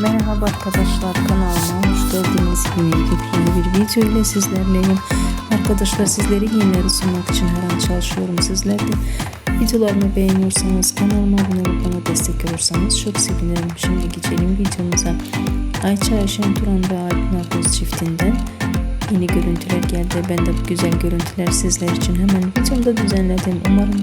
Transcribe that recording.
Merhaba arkadaşlar kanalıma hoş geldiniz. Yepyeni bir video ile sizlerleyim. Arkadaşlar sizlere yenileri sunmak için her an çalışıyorum sizler de. Videolarımı beğeniyorsanız kanalıma abone olup bana destek olursanız çok sevinirim. Şimdi geçelim videomuza. Ayça Ayşen Turan ve Alp Narkoz çiftinden yeni görüntüler geldi. Ben de bu güzel görüntüler sizler için hemen videomda düzenledim. Umarım